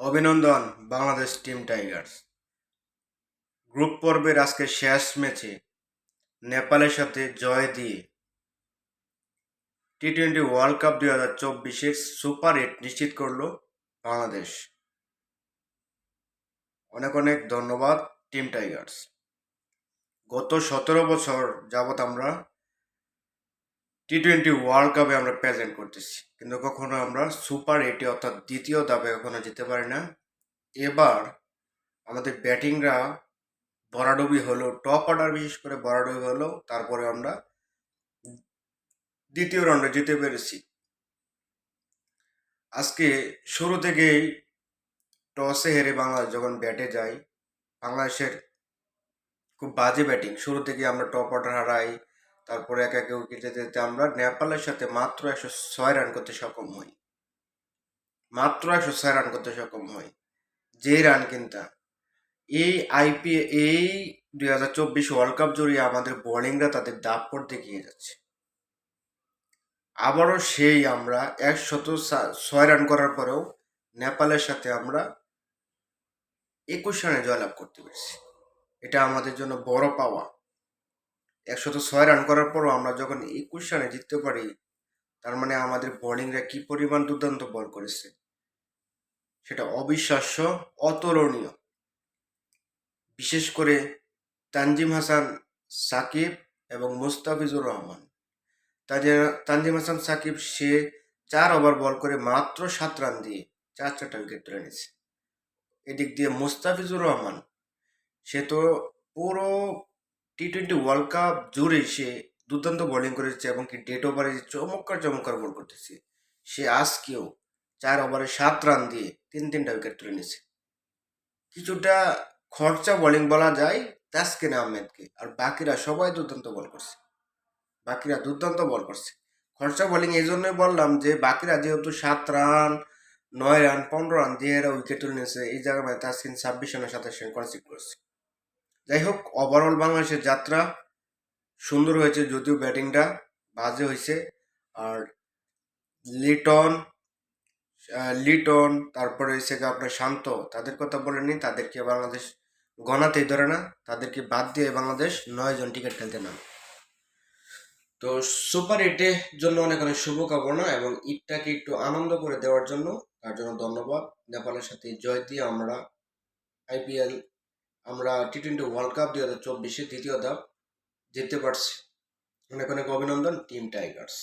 অভিনন্দন, Bangladesh team Tigers. Group পর্বের আজকে শেষ ম্যাচে নেপালের সাথে জয় দিয়ে টি টোয়েন্টি ওয়ার্ল্ড কাপ দুই হাজার চব্বিশের সুপার এইট নিশ্চিত করল বাংলাদেশ। অনেক অনেক ধন্যবাদ টিম টাইগার্স। গত সতেরো বছর যাবৎ আমরা টি টোয়েন্টি ওয়ার্ল্ড কাপে আমরা প্রেজেন্ট করতেছি। কিন্তু কখনো আমরা সুপার এইটে অর্থাৎ দ্বিতীয় দাবে কখনো যেতে পারি না। এবার আমাদের ব্যাটিংরা বরাডবি হলো, টপ অর্ডার বিশেষ করে বরাডবি হলো, তারপরে আমরা দ্বিতীয় রাউন্ডে যেতে পেরেছি। আজকে শুরু থেকেই টসে হেরে বাংলাদেশ যখন ব্যাটে যায়, বাংলাদেশের খুব বাজে ব্যাটিং। শুরু থেকে আমরা টপ অর্ডার হারাই তারপরে এক একে উইকেট যেতে আমরা নেপালের সাথে মাত্র একশো ছয় রান করতে সক্ষম হই। মাত্র একশো ছয় রান করতে সক্ষম হই। যে রান কিনতা। এই আইপিএ এই দুই হাজার চব্বিশ ওয়ার্ল্ড কাপ জড়িয়ে আমাদের বোলিংরা তাদের দাপট দেখিয়ে যাচ্ছে। আবারও সেই আমরা একশত ছয় রান করার পরেও নেপালের সাথে আমরা একুশ রানে জয়লাভ করতে পেরেছি। এটা আমাদের জন্য বড় পাওয়া। একশত ছয় রান করার পরও আমরা যখন একুশ রানে জিততে পারি, তার মানে আমাদের বোলিংরা কি পরিমাণ দুর্দান্ত বল করেছে? সেটা অবিশ্বাস্য, অতুলনীয়। বিশেষ করে তানজিম হাসান, সাকিব এবং মুস্তাফিজুর রহমান। তানজিম হাসান, সাকিব, সে চার ওভার বল করে মাত্র সাত রান দিয়ে চার চারটা উইকেট তুলে নিয়েছে। এদিক দিয়ে মুস্তাফিজুর রহমান, সে তো পুরো টি টোয়েন্টি ওয়ার্ল্ড কাপ জুড়ে সে দুর্দান্ত বোলিং করেছে এবং কি ডেট ওভারে চমৎকার চমৎকার বল করতেছে, সে আজকেও চার ওভারে সাত রান দিয়ে তিন, তিনটা উইকেট তুলে নিয়েছে। কিছুটা খরচা বোলিং বলা যায়, তাসকিন আহমেদকে, আর বাকিরা সবাই দুর্দান্ত বল করছে। বাকিরা দুর্দান্ত বল করছে। খরচা বোলিং এই জন্যই বললাম যে বাকিরা যেহেতু সাত রান নয় রান পনেরো রান দিয়ে এরা উইকেট তুলে নিয়েছে, এই জায়গায় তাসকিন ছাব্বিশ রানের কনসিড করেছে। যাই হোক ওভারঅল বাংলাদেশের যাত্রা সুন্দর হয়েছে, যদিও ব্যাটিংটা বাজে হয়েছে। আর লিটন লিটন তারপরে গিয়ে আপনার শান্ত, তাদের কথা বলেনি তাদেরকে বাংলাদেশ গণাতেই ধরে না, তাদেরকে বাদ দিয়ে বাংলাদেশ নয় জন টিকিট খেলতে নাম। তো সুপার এইটের জন্য অনেক অনেক শুভকামনা এবং ঈদটাকে একটু আনন্দ করে দেওয়ার জন্য তার জন্য ধন্যবাদ। নেপালের সাথে জয় দিয়ে আমরা আইপিএল আমরা টি টোয়েন্টি ওয়ার্ল্ড কাপ দুই হাজার চব্বিশে দ্বিতীয় ধাপ জিততে পারছি। অনেক অনেক অভিনন্দন টিম টাইগার্স